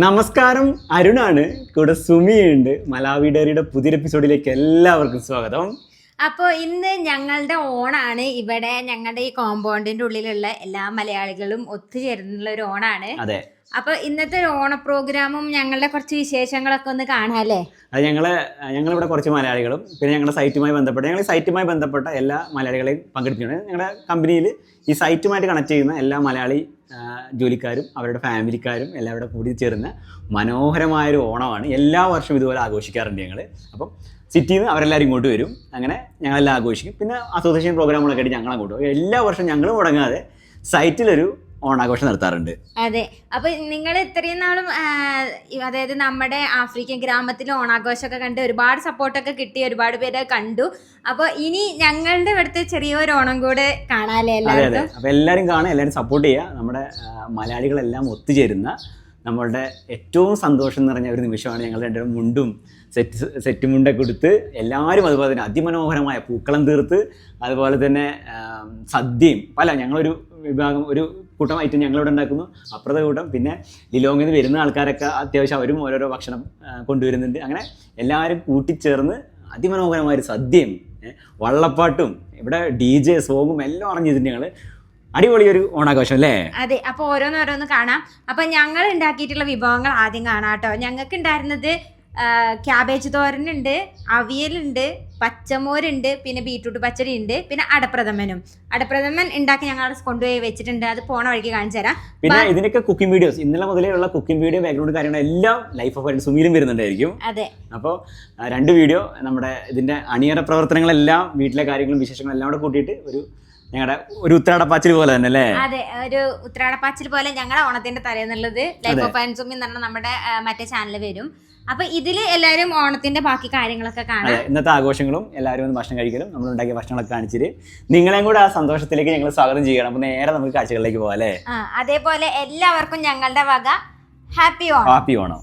നമസ്കാരം അരുണാണ്. കൂടെ സുമിയുണ്ട്. മലാവി ഡയറിയുടെ പുതിയൊരു എപ്പിസോഡിലേക്ക് എല്ലാവർക്കും സ്വാഗതം. അപ്പോൾ ഇന്ന് ഞങ്ങളുടെ ഓണാണ്. ഇവിടെ ഞങ്ങളുടെ ഈ കോമ്പൗണ്ടിന്റെ ഉള്ളിലുള്ള എല്ലാ മലയാളികളും ഒത്തുചേരുന്നുള്ള ഒരു ഓണാണ്. അതെ. അപ്പൊ ഇന്നത്തെ ഒരു ഓണ പ്രോഗ്രാമും ഞങ്ങളുടെ കുറച്ച് വിശേഷങ്ങളൊക്കെ ഒന്ന് കാണാല്ലേ അത് ഞങ്ങൾ ഞങ്ങളിവിടെ കുറച്ച് മലയാളികളും പിന്നെ ഞങ്ങളുടെ സൈറ്റുമായി ബന്ധപ്പെട്ട ഞങ്ങൾ സൈറ്റുമായി ബന്ധപ്പെട്ട എല്ലാ മലയാളികളെയും പങ്കെടുത്തിട്ടുണ്ട് ഞങ്ങളുടെ കമ്പനിയിൽ ഈ സൈറ്റുമായിട്ട് കണക്ട് ചെയ്യുന്ന എല്ലാ മലയാളി ജോലിക്കാരും അവരുടെ ഫാമിലിക്കാരും എല്ലാവരുടെ കൂടി ചേർന്ന മനോഹരമായൊരു ഓണമാണ്. എല്ലാ വർഷവും ഇതുപോലെ ആഘോഷിക്കാറുണ്ട് ഞങ്ങൾ അപ്പം സിറ്റിയിൽ നിന്ന് അവരെല്ലാവരും ഇങ്ങോട്ട് വരും. അങ്ങനെ ഞങ്ങളെല്ലാം ആഘോഷിക്കും. പിന്നെ അസോസിയേഷൻ പ്രോഗ്രാമുകളൊക്കെ ആയിട്ട് ഞങ്ങൾ അങ്ങോട്ട് എല്ലാ വർഷവും ഞങ്ങൾ മുടങ്ങാതെ സൈറ്റിലൊരു ഓണാഘോഷം നടത്താറുണ്ട്. അതെ. അപ്പൊ നിങ്ങൾ ഇത്രയും നാളും അതായത് നമ്മുടെ ആഫ്രിക്കൻ ഗ്രാമത്തിൽ ഓണാഘോഷമൊക്കെ കണ്ട് ഒരുപാട് സപ്പോർട്ടൊക്കെ കിട്ടി ഒരുപാട് പേരെ കണ്ടു. അപ്പൊ ഇനി ഞങ്ങളുടെ ഇവിടുത്തെ ചെറിയൊരു ഓണം കൂടെ കാണാല്ലേ അതെ അതെ. അപ്പൊ എല്ലാരും കാണാൻ എല്ലാരും സപ്പോർട്ട് ചെയ്യുക. നമ്മുടെ മലയാളികളെല്ലാം ഒത്തുചേരുന്ന നമ്മളുടെ ഏറ്റവും സന്തോഷം നിറഞ്ഞ ഒരു നിമിഷമാണ് ഞങ്ങൾ രണ്ടുപേരും മുണ്ടും സെറ്റ് സെറ്റ് മുണ്ടൊക്കെ കൊടുത്ത് എല്ലാവരും അതുപോലെ തന്നെ അതിമനോഹരമായ പൂക്കളം തീർത്ത് അതുപോലെ തന്നെ സദ്യയും പല ഞങ്ങളൊരു വിഭാഗം ഒരു കൂട്ടം ഐറ്റം ഞങ്ങളിവിടെ ഉണ്ടാക്കുന്നു. അപ്പുറത്തെ കൂട്ടം പിന്നെ ലിലോങ്ങിൽ നിന്ന് വരുന്ന ആൾക്കാരൊക്കെ അത്യാവശ്യം അവരും ഓരോരോ ഭക്ഷണം കൊണ്ടുവരുന്നുണ്ട്. അങ്ങനെ എല്ലാവരും കൂട്ടിച്ചേർന്ന് അതിമനോഹരമായ ഒരു സദ്യയും വള്ളപ്പാട്ടും ഇവിടെ ഡി ജെ സോങ്ങും എല്ലാം അറിഞ്ഞിട്ടുണ്ട് ഞങ്ങൾ അടിപൊളി ഒരു ഓണാഘോഷം അല്ലേ? അതെ അപ്പൊ ഓരോന്നോരോന്ന് കാണാം. അപ്പൊ ഞങ്ങൾ ഉണ്ടാക്കിയിട്ടുള്ള വിഭവങ്ങൾ ആദ്യം കാണാം കേട്ടോ. ഞങ്ങൾക്ക് ഉണ്ടായിരുന്നത് ക്യാബേജ് തോരനുണ്ട് അവിയലുണ്ട് പച്ചമോരുണ്ട് പിന്നെ ബീട്രൂട്ട് പച്ചടി ഉണ്ട് പിന്നെ അടപ്രഥമനും. അടപ്രഥമൻ ഉണ്ടാക്കി ഞങ്ങൾ അവിടെ കൊണ്ടുപോയി വെച്ചിട്ടുണ്ട്. അത് പോണ വഴിക്ക് കാണിച്ചു തരാം. പിന്നെ ഇതിനൊക്കെ കുക്കിംഗ് വീഡിയോസ് ഇന്നലെ മുതലേ ഉള്ള കുക്കിംഗ് വീഡിയോ ബാക്ക്ഗ്രൗണ്ട് കാര്യങ്ങൾ എല്ലാം ലൈഫ് ഓഫ് സുമീലും വരുന്നുണ്ടായിരിക്കും. അതെ. അപ്പോൾ രണ്ട് വീഡിയോ നമ്മുടെ ഇതിന്റെ അണിയറ പ്രവർത്തനങ്ങളെല്ലാം വീട്ടിലെ കാര്യങ്ങളും വിശേഷങ്ങളും എല്ലാം കൂടെ കൂട്ടിയിട്ട് ഒരു ഞങ്ങളുടെ ഒരു പോലെ തന്നെ അല്ലേ? അതെ ഒരു ഉത്രാടപ്പാച്ചിൽ പോലെ ഞങ്ങളുടെ ഓണത്തിന്റെ തലേന്നുള്ളത്. ലൈഫ് ഓഫ് ആൻഡ് സുമി എന്ന് പറഞ്ഞാൽ നമ്മുടെ മറ്റേ ചാനൽ വരും. അപ്പൊ ഇതിൽ എല്ലാരും ഓണത്തിന്റെ ബാക്കി കാര്യങ്ങളൊക്കെ കാണാം. ഇന്നത്തെ ആഘോഷങ്ങളും എല്ലാവരും ഒന്ന് ഭക്ഷണം കഴിക്കലും നമ്മൾ ഉണ്ടാക്കിയ ഭക്ഷണങ്ങളൊക്കെ കാണിച്ചിട്ട് നിങ്ങളെയും കൂടെ ആ സന്തോഷത്തിലേക്ക് ഞങ്ങൾ സ്വാഗതം ചെയ്യണം അപ്പൊ നേരെ നമുക്ക് കാഴ്ചകളിലേക്ക് പോകാം അല്ലേ? അതേപോലെ എല്ലാവർക്കും ഞങ്ങളുടെ വക happy Onam. Happy Onam.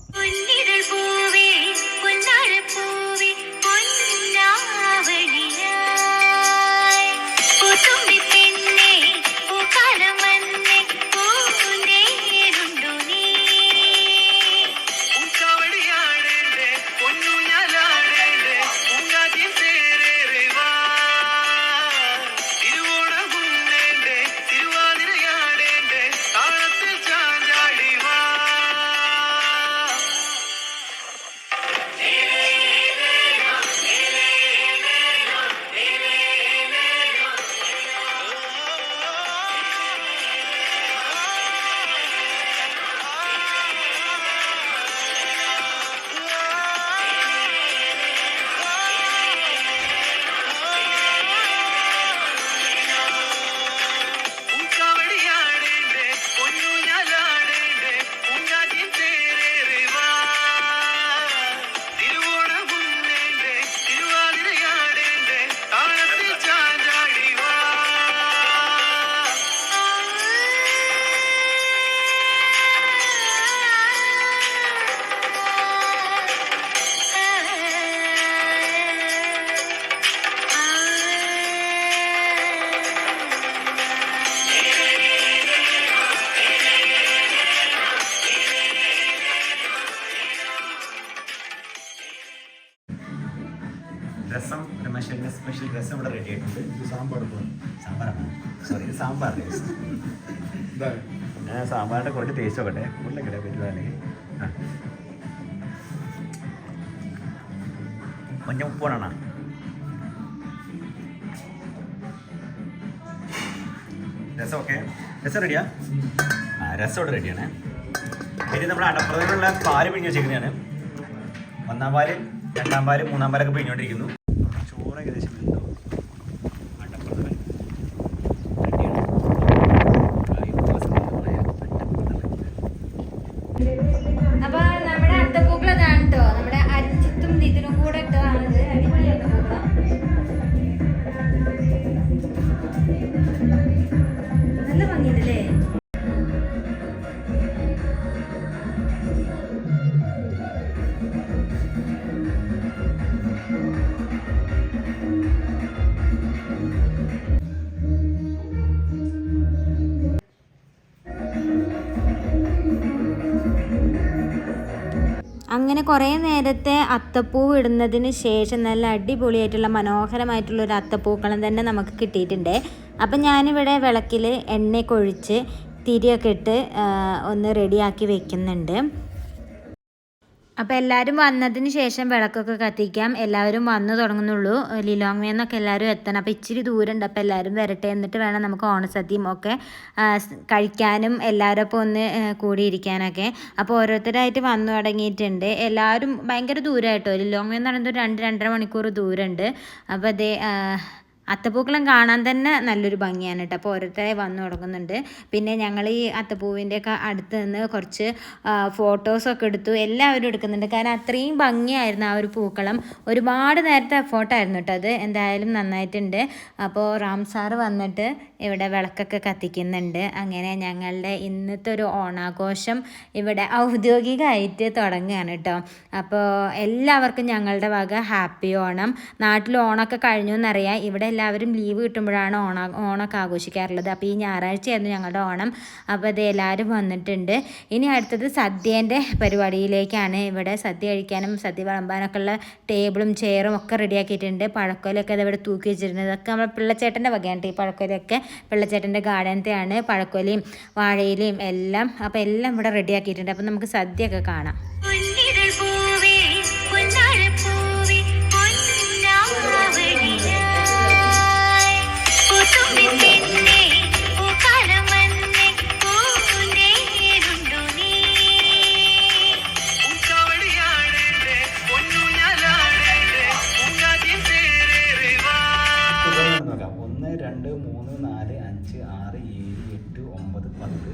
Special dress ഇവിടെ റെഡി ആയിട്ടുണ്ട്. സാമ്പാർ സാമ്പാറാണ്? സോറി സാമ്പാർ ഞാൻ സാമ്പാറിന്റെ കുറച്ച് ടേസ്റ്റ് നോക്കട്ടെ. ഉള്ളിക്കട്ടെ പറ്റുവാണെങ്കിൽ മഞ്ഞ ഉപ്പാണോ രസം ഓക്കെ രസം റെഡിയാ ആ? രസം ഇവിടെ റെഡിയാണ് ഇനി നമ്മൾ അടപ്രദമുള്ള പാൽ പിഴിഞ്ഞ് വെച്ചിരിക്കുന്നതാണ് ഒന്നാം പാൽ രണ്ടാം പാൽ മൂന്നാം പാലൊക്കെ പിഴിഞ്ഞുകൊണ്ടിരിക്കുന്നു. தினம் கூட ஆனது അങ്ങനെ കുറേ നേരത്തെ അത്തപ്പൂവ് ഇടുന്നതിന് ശേഷം നല്ല അടിപൊളിയായിട്ടുള്ള മനോഹരമായിട്ടുള്ള ഒരു അത്തപ്പൂക്കളം തന്നെ നമുക്ക് കിട്ടിയിട്ടുണ്ട്. അപ്പം ഞാനിവിടെ വിളക്കിൽ എണ്ണയൊക്കെ ഒഴിച്ച് തിരിയൊക്കെ ഇട്ട് ഒന്ന് റെഡിയാക്കി വെക്കുന്നുണ്ട്. അപ്പോൾ എല്ലാവരും വന്നതിന് ശേഷം വിളക്കൊക്കെ കത്തിക്കാം. എല്ലാവരും വന്നു തുടങ്ങുന്നുള്ളൂ. ലിലോങ് എന്നൊക്കെ എല്ലാവരും എത്തണം. അപ്പോൾ ഇച്ചിരി ദൂരമുണ്ട്. അപ്പോൾ എല്ലാവരും വരട്ടെ എന്നിട്ട് വേണം നമുക്ക് ഓണസദ്യയും ഒക്കെ കഴിക്കാനും എല്ലാവരും ഒപ്പം ഒന്ന് കൂടിയിരിക്കാനൊക്കെ. അപ്പോൾ ഓരോരുത്തരായിട്ട് വന്നു തുടങ്ങിയിട്ടുണ്ട്. എല്ലാവരും ഭയങ്കര ദൂരമായിട്ടോ ലിലോങ് എന്ന് പറയുന്നത് രണ്ട് രണ്ടര മണിക്കൂർ ദൂരമുണ്ട്. അപ്പോൾ അതേ അത്തപ്പൂക്കളം കാണാൻ തന്നെ നല്ലൊരു ഭംഗിയാണ് കേട്ടോ അപ്പോൾ ഓരോരുത്തരായി വന്നു തുടങ്ങുന്നുണ്ട്. പിന്നെ ഞങ്ങൾ ഈ അത്തപ്പൂവിന്റെ ഒക്കെ അടുത്ത് നിന്ന് കുറച്ച് ഫോട്ടോസൊക്കെ എടുത്തു എല്ലാവരും എടുക്കുന്നുണ്ട്. കാരണം അത്രയും ഭംഗിയായിരുന്നു ആ ഒരു പൂക്കളം. ഒരുപാട് നേരത്തെ എഫോർട്ടായിരുന്നു കേട്ടോ അത്. എന്തായാലും നന്നായിട്ടുണ്ട്. അപ്പോൾ റാം സാറ് വന്നിട്ട് ഇവിടെ വിളക്കൊക്കെ കത്തിക്കുന്നുണ്ട്. അങ്ങനെ ഞങ്ങളുടെ ഇന്നത്തെ ഒരു ഓണാഘോഷം ഇവിടെ ഔദ്യോഗികമായിട്ട് തുടങ്ങുകയാണ് കേട്ടോ അപ്പോൾ എല്ലാവർക്കും ഞങ്ങളുടെ വക ഹാപ്പി ഓണം. നാട്ടിൽ ഓണമൊക്കെ കഴിഞ്ഞു എന്നറിയാം. ഇവിടെ എല്ലാവരും ലീവ് കിട്ടുമ്പോഴാണ് ഓണ ഓണമൊക്കെ ആഘോഷിക്കാറുള്ളത്. അപ്പോൾ ഈ ഞായറാഴ്ചയായിരുന്നു ഞങ്ങളുടെ ഓണം. അപ്പോൾ അത് എല്ലാവരും വന്നിട്ടുണ്ട്. ഇനി അടുത്തത് സദ്യേന്റെ പരിപാടിയിലേക്കാണ്. ഇവിടെ സദ്യ കഴിക്കാനും സദ്യ വിളമ്പാനൊക്കെ ഉള്ള ടേബിളും ചെയറും ഒക്കെ റെഡിയാക്കിയിട്ടുണ്ട്. പഴക്കോലൊക്കെ അത് ഇവിടെ തൂക്കി വെച്ചിരുന്നത് ഇതൊക്കെ നമ്മൾ പിള്ളച്ചേട്ടന്റെ വകയാണ് ഈ പഴക്കോലൊക്കെ. പിള്ളച്ചേട്ടന്റെ ഗാർഡനത്തെയാണ് പഴക്കോലയും വാഴയിലയും എല്ലാം. അപ്പോൾ എല്ലാം ഇവിടെ റെഡിയാക്കിയിട്ടുണ്ട്. അപ്പോൾ നമുക്ക് സദ്യയൊക്കെ കാണാം. രണ്ട് മൂന്ന് നാല് അഞ്ച് ആറ് ഏഴ് എട്ട് ഒമ്പത് പത്ത്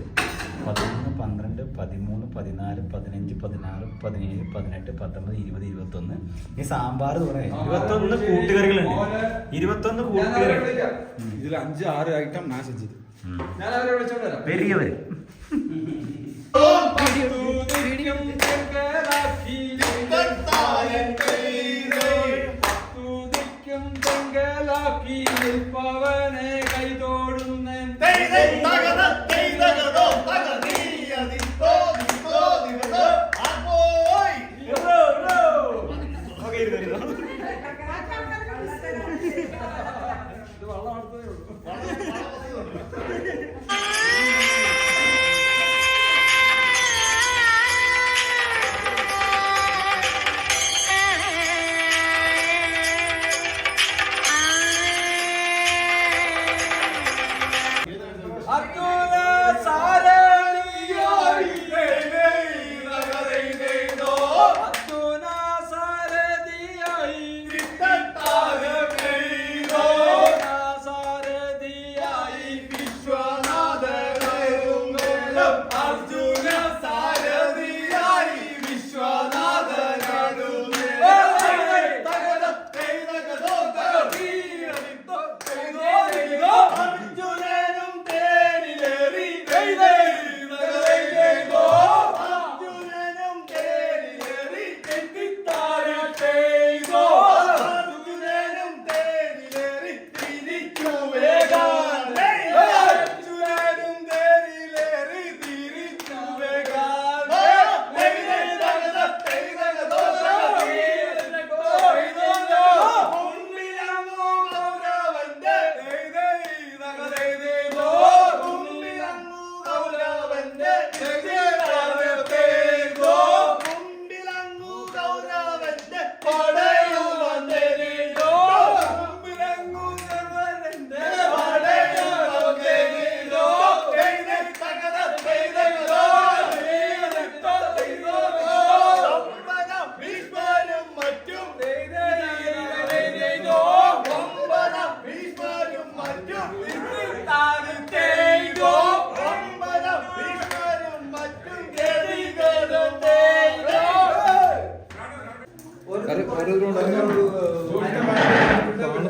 പതിനൊന്ന് പന്ത്രണ്ട് പതിമൂന്ന് പതിനാല് പതിനഞ്ച് പതിനാറ് പതിനേഴ് പതിനെട്ട് പത്തൊമ്പത് ഇരുപത് ഇരുപത്തൊന്ന്. ഈ സാമ്പാർ പറയാം ഇരുപത്തൊന്ന് കൂട്ടുകറികളുണ്ട്. ഇരുപത്തൊന്ന് കൂട്ടുകറികൾ ഇതിൽ അഞ്ച് ആറ് ഐറ്റം ഞാൻ സെഞ്ചത് ഞാൻ അവരെ വിളിച്ചോണ്ട് വരാം. പെരിയവർ ഇത് വെള്ളം അടുത്തതേ ഉള്ളൂ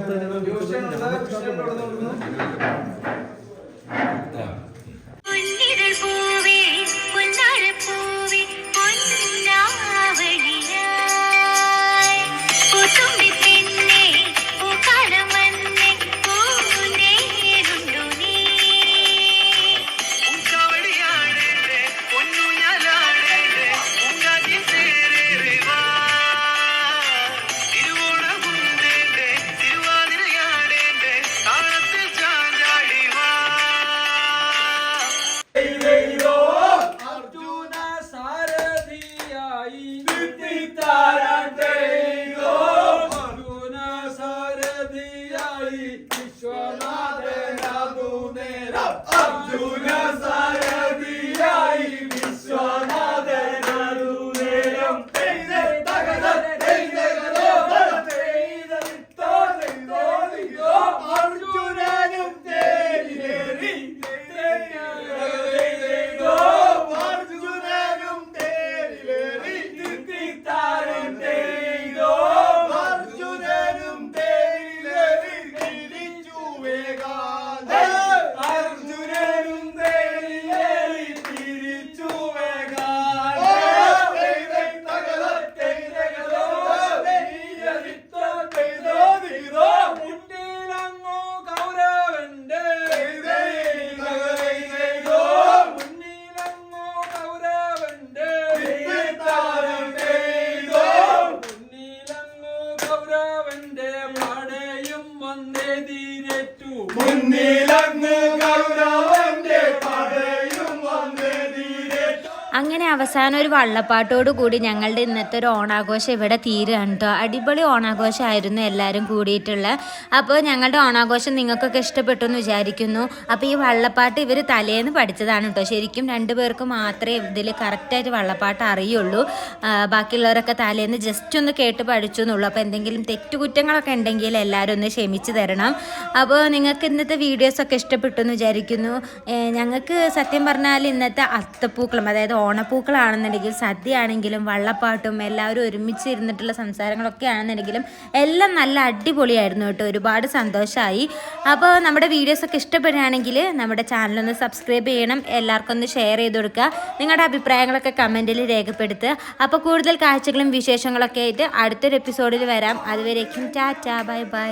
കൊടുത്തത് up, up, do അവസാനം ഒരു വള്ളപ്പാട്ടോട് കൂടി ഞങ്ങളുടെ ഇന്നത്തെ ഒരു ഓണാഘോഷം ഇവിടെ തീരുകയാണ് കേട്ടോ അടിപൊളി ഓണാഘോഷമായിരുന്നു എല്ലാവരും കൂടിയിട്ടുള്ള. അപ്പോൾ ഞങ്ങളുടെ ഓണാഘോഷം നിങ്ങൾക്കൊക്കെ ഇഷ്ടപ്പെട്ടു എന്ന് വിചാരിക്കുന്നു. അപ്പോൾ ഈ വള്ളപ്പാട്ട് ഇവർ തലേന്ന് പഠിച്ചതാണ് കേട്ടോ ശരിക്കും രണ്ടു പേർക്ക് മാത്രമേ ഇതിൽ കറക്റ്റായിട്ട് വള്ളപ്പാട്ട് അറിയുള്ളൂ. ബാക്കിയുള്ളവരൊക്കെ തലേന്ന് ജസ്റ്റ് ഒന്ന് കേട്ട് പഠിച്ചു എന്നുള്ളൂ. അപ്പോൾ എന്തെങ്കിലും തെറ്റുകുറ്റങ്ങളൊക്കെ ഉണ്ടെങ്കിൽ എല്ലാവരും ഒന്ന് ക്ഷമിച്ച് തരണം. അപ്പോൾ നിങ്ങൾക്ക് ഇന്നത്തെ വീഡിയോസൊക്കെ ഇഷ്ടപ്പെട്ടു എന്ന് വിചാരിക്കുന്നു. ഞങ്ങൾക്ക് സത്യം പറഞ്ഞാൽ ഇന്നത്തെ അത്തപ്പൂക്കളം അതായത് ഓണപ്പൂക്കളാണെന്നുണ്ടെങ്കിൽ സദ്യ ആണെങ്കിലും വള്ളപ്പാട്ടും എല്ലാവരും ഒരുമിച്ച് ഇരുന്നിട്ടുള്ള സംസാരങ്ങളൊക്കെ ആണെന്നുണ്ടെങ്കിലും എല്ലാം നല്ല അടിപൊളിയായിരുന്നു കേട്ടോ. ഒരുപാട് സന്തോഷമായി അപ്പോൾ നമ്മുടെ വീഡിയോസൊക്കെ ഇഷ്ടപ്പെടുകയാണെങ്കിൽ നമ്മുടെ ചാനലൊന്ന് സബ്സ്ക്രൈബ് ചെയ്യണം. എല്ലാവർക്കും ഒന്ന് ഷെയർ ചെയ്ത് കൊടുക്കുക. നിങ്ങളുടെ അഭിപ്രായങ്ങളൊക്കെ കമന്റിൽ രേഖപ്പെടുത്തുക. അപ്പോൾ കൂടുതൽ കാഴ്ചകളും വിശേഷങ്ങളൊക്കെ ആയിട്ട് അടുത്തൊരു എപ്പിസോഡിൽ വരാം. അതുവരേക്കും ടാറ്റ. Bye bye.